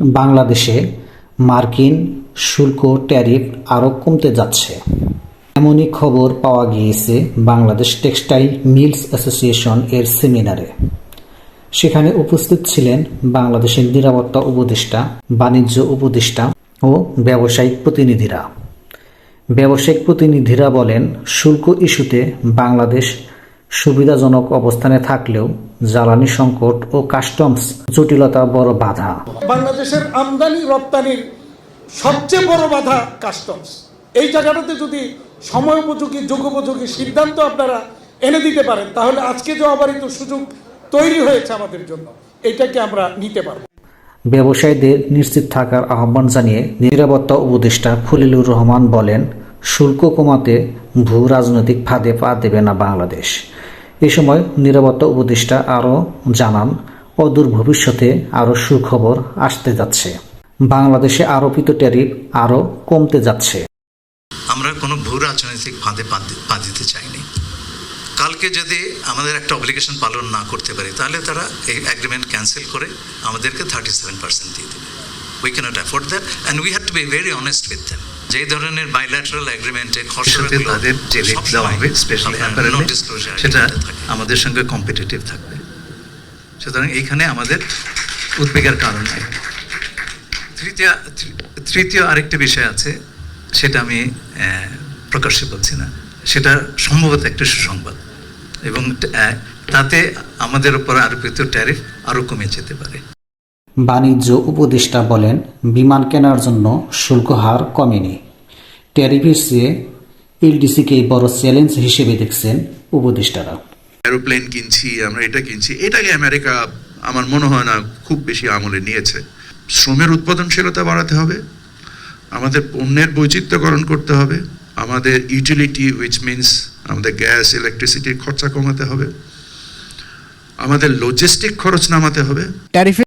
বাংলাদেশে মার্কিন শুল্ক ট্যারিফ আরও কমতে যাচ্ছে। এমনই খবর পাওয়া গিয়েছে বাংলাদেশ টেক্সটাইল মিলস অ্যাসোসিয়েশন এর সেমিনারে। সেখানে উপস্থিত ছিলেন বাংলাদেশের নিরাপত্তা উপদেষ্টা, বাণিজ্য উপদেষ্টা ও ব্যবসায়িক প্রতিনিধিরা। ব্যবসায়িক প্রতিনিধিরা বলেন, শুল্ক ইস্যুতে বাংলাদেশ সুবিধাজনক অবস্থানে থাকলেও জ্বালানি সংকট ও কাস্টমস জটিলতা বড় বাধা। বাংলাদেশের আমদানি রপ্তানির সবচেয়ে বড় বাধা কাস্টমস। এই জায়গাটাতে যদি সময় উপযোগী যুগোপযোগী সিদ্ধান্ত আপনারা এনে দিতে পারেন তাহলে আজকে যে অবারিত সুযোগ তৈরি হয়েছে আমাদের জন্য এটাকে আমরা নিতে পারব। ব্যবসায়ীদের নিশ্চিত থাকার আহ্বান জানিয়ে নিরাপত্তা উপদেষ্টা খলিলুর রহমান বলেন শুল্ক কমাতে ভূ রাজনৈতিক ফাঁদে পা দেবে না বাংলাদেশ। এ সময় নিরাপত্তা উপদেষ্টা আরও জানান, অদূর ভবিষ্যতে আরও সুখবর আসতে যাচ্ছে। বাংলাদেশে আরোপিত ট্যারিফ আরও কমতে যাচ্ছে। আমরা কোনো ভূ রাজনৈতিক ফাঁদে পা দিতে চাইনি। কালকে যদি আমাদের একটা অব্লিগেশন পালন না করতে পারি, তাহলে তারা এই অ্যাগ্রিমেন্ট ক্যান্সেল করে আমাদেরকে থার্টি সেভেন পার্সেন্ট দিয়ে দেবে। We cannot afford that and we have to be very honest with them যেই ধরনের বাইল্যাটারাল অ্যাগ্রিমেন্টে সাথে তাদের যে রেট দেওয়া হবে স্পেশালি সেটা আমাদের সঙ্গে কম্পিটিটিভ থাকবে। সুতরাং এইখানে আমাদের উদ্বেগের কারণ নেই। তৃতীয় তৃতীয় আরেকটা বিষয় আছে সেটা আমি প্রকাশ্যে বলছি না। সেটা সম্ভবত একটা সুসংবাদ। এবং তাতে আমাদের উপর আরোপিত ট্যারিফ আরও কমে যেতে পারে। বাণিজ্য উপদেষ্টা বলেন বিমান কেনার জন্য শুল্ক হার কমেনি। ট্যারিফের চেয়ে এলডিসিকেই বড় চ্যালেঞ্জ হিসেবে দেখছেন উপদেষ্টারা। এরোপ্লেন কিনছি আমরা এটা কিনছি এটাকে আমেরিকা আমার মনে হয় না খুব বেশি আমলে নিয়েছে। শ্রমের উৎপাদনশীলতা বাড়াতে হবে আমাদের পণ্যের বৈচিত্র্যকরণ করতে হবে আমাদের ইউটিলিটি উইচ মিনস আমাদের গ্যাস ইলেকট্রিসিটির খরচা কমাতে হবে আমাদের লজিস্টিক খরচ নামাতে হবে। ট্যারিফে